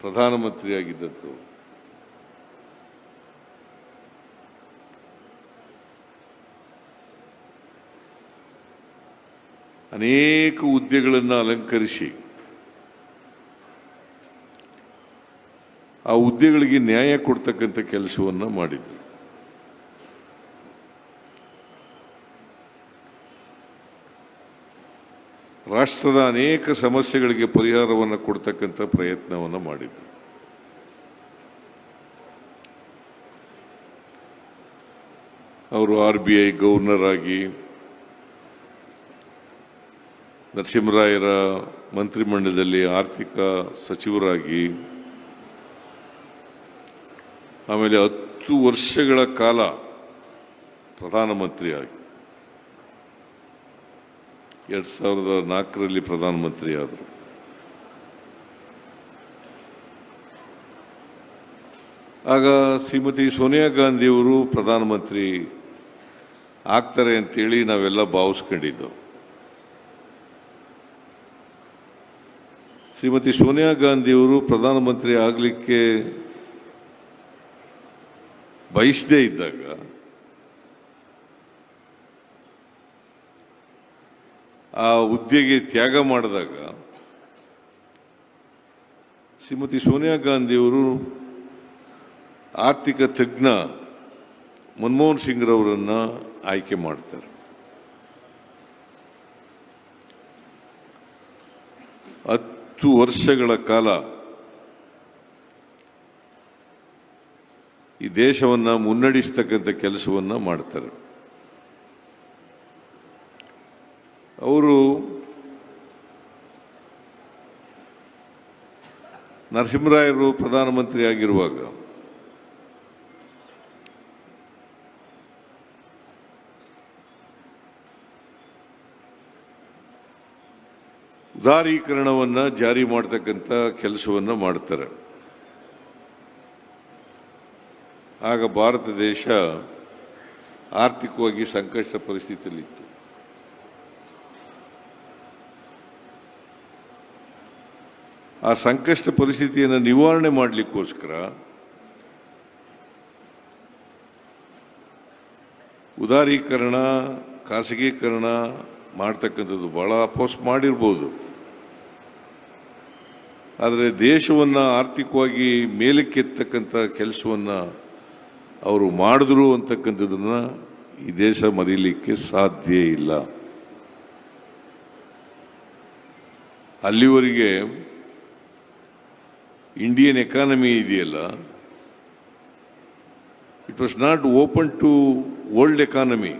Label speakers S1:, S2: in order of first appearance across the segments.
S1: ಪ್ರಧಾನಮಂತ್ರಿಯಾಗಿದ್ದದ್ದು. ಅನೇಕ ಹುದ್ದೆಗಳನ್ನು ಅಲಂಕರಿಸಿ ಆ ಹುದ್ದೆಗಳಿಗೆ ನ್ಯಾಯ ಕೊಡ್ತಕ್ಕಂಥ ಕೆಲಸವನ್ನು ಮಾಡಿದ್ರು. ರಾಷ್ಟ್ರದ ಅನೇಕ ಸಮಸ್ಯೆಗಳಿಗೆ ಪರಿಹಾರವನ್ನು ಕೊಡ್ತಕ್ಕಂಥ ಪ್ರಯತ್ನವನ್ನು ಮಾಡಿದ್ರು. ಅವರು ಆರ್ ಬಿ ಐ ಗವರ್ನರ್ ಆಗಿ ನರಸಿಂಹರಾಯರ ಮಂತ್ರಿಮಂಡಲದಲ್ಲಿ ಆರ್ಥಿಕ ಸಚಿವರಾಗಿ, ಆಮೇಲೆ ಹತ್ತು ವರ್ಷಗಳ ಕಾಲ ಪ್ರಧಾನಮಂತ್ರಿಯಾಗಿ ಎರಡು ಸಾವಿರದ ನಾಲ್ಕರಲ್ಲಿ ಪ್ರಧಾನಮಂತ್ರಿ ಆದರು ಆಗ ಶ್ರೀಮತಿ ಸೋನಿಯಾ ಗಾಂಧಿಯವರು ಪ್ರಧಾನಮಂತ್ರಿ ಆಗ್ತಾರೆ ಅಂತೇಳಿ ನಾವೆಲ್ಲ ಭಾವಿಸ್ಕೊಂಡಿದ್ದು ಶ್ರೀಮತಿ ಸೋನಿಯಾ ಗಾಂಧಿಯವರು ಪ್ರಧಾನಮಂತ್ರಿ ಆಗಲಿಕ್ಕೆ ಬಯಸದೇ ಇದ್ದಾಗ ಆ ಹುದ್ದೆಗೆ ತ್ಯಾಗ ಮಾಡಿದಾಗ ಶ್ರೀಮತಿ ಸೋನಿಯಾ ಗಾಂಧಿಯವರು ಆರ್ಥಿಕ ತಜ್ಞ ಮನಮೋಹನ್ ಸಿಂಗ್ರವರನ್ನು ಆಯ್ಕೆ ಮಾಡ್ತಾರೆ. ಹತ್ತು ವರ್ಷಗಳ ಕಾಲ ಈ ದೇಶವನ್ನು ಮುನ್ನಡೆಸ್ತಕ್ಕಂಥ ಕೆಲಸವನ್ನು ಮಾಡ್ತಾರೆ. ಅವರು ನರಸಿಂಹರಾಯರು ಪ್ರಧಾನಮಂತ್ರಿ ಆಗಿರುವಾಗ ಉದಾರೀಕರಣವನ್ನು ಜಾರಿ ಮಾಡ್ತಕ್ಕಂಥ ಕೆಲಸವನ್ನು ಮಾಡ್ತಾರೆ. ಆಗ ಭಾರತ ದೇಶ ಆರ್ಥಿಕವಾಗಿ ಸಂಕಷ್ಟ ಪರಿಸ್ಥಿತಿಯಲ್ಲಿತ್ತು. ಆ ಸಂಕಷ್ಟ ಪರಿಸ್ಥಿತಿಯನ್ನು ನಿವಾರಣೆ ಮಾಡಲಿಕ್ಕೋಸ್ಕರ ಉದಾರೀಕರಣ, ಖಾಸಗೀಕರಣ ಮಾಡ್ತಕ್ಕಂಥದ್ದು ಭಾಳ ಅಪೋಸ್ ಮಾಡಿರ್ಬೋದು. ಆದರೆ ದೇಶವನ್ನು ಆರ್ಥಿಕವಾಗಿ ಮೇಲಕ್ಕೆತ್ತಕ್ಕಂಥ ಕೆಲಸವನ್ನು ಅವರು ಮಾಡಿದ್ರು ಅಂತಕ್ಕಂಥದ್ದನ್ನು ಈ ದೇಶ ಮರೀಲಿಕ್ಕೆ ಸಾಧ್ಯ ಇಲ್ಲ. ಅಲ್ಲಿವರೆಗೆ ಇಂಡಿಯನ್ ಎಕಾನಮಿ ಇದೆಯಲ್ಲ it was not open to world economy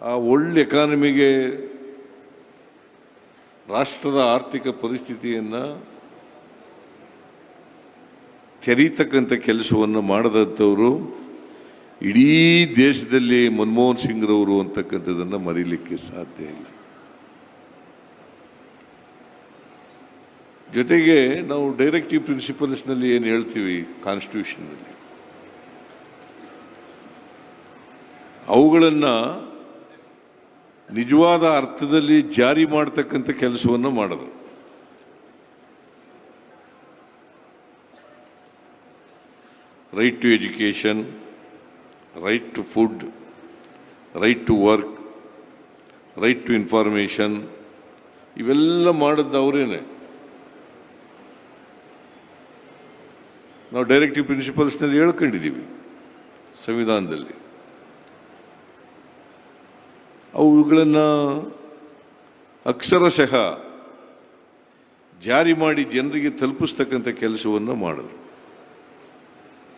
S1: ಆ ವರ್ಲ್ಡ್ ಎಕಾನಮಿಗೆ ರಾಷ್ಟ್ರದ ಆರ್ಥಿಕ ಪರಿಸ್ಥಿತಿಯನ್ನು ತೆರೀತಕ್ಕಂಥ ಕೆಲಸವನ್ನು ಮಾಡದಂಥವರು ಇಡೀ ದೇಶದಲ್ಲಿ ಮನಮೋಹನ್ ಸಿಂಗ್ರವರು ಅಂತಕ್ಕಂಥದ್ದನ್ನು ಮರೀಲಿಕ್ಕೆ ಸಾಧ್ಯ ಇಲ್ಲ. ಜೊತೆಗೆ ನಾವು ಡೈರೆಕ್ಟಿವ್ ಪ್ರಿನ್ಸಿಪಲ್ಸ್ನಲ್ಲಿ ಏನು ಹೇಳ್ತೀವಿ ಕಾನ್ಸ್ಟಿಟ್ಯೂಷನ್ನಲ್ಲಿ ಅವುಗಳನ್ನು ನಿಜವಾದ ಅರ್ಥದಲ್ಲಿ ಜಾರಿ ಮಾಡ್ತಕ್ಕಂಥ ಕೆಲಸವನ್ನು ಮಾಡಿದ್ರು. Right to education right to food right to work right to information ಇವೆಲ್ಲ ಮಾಡಿದ್ದು ನಾವು ಡೈರೆಕ್ಟಿವ್ ಪ್ರಿನ್ಸಿಪಲ್ಸ್ನಲ್ಲಿ ಹೇಳ್ಕೊಂಡಿದ್ದೀವಿ ಸಂವಿಧಾನದಲ್ಲಿ. ಅವುಗಳನ್ನು ಅಕ್ಷರಶಃ ಜಾರಿ ಮಾಡಿ ಜನರಿಗೆ ತಲುಪಿಸ್ತಕ್ಕಂಥ ಕೆಲಸವನ್ನು ಮಾಡಿದ್ರು.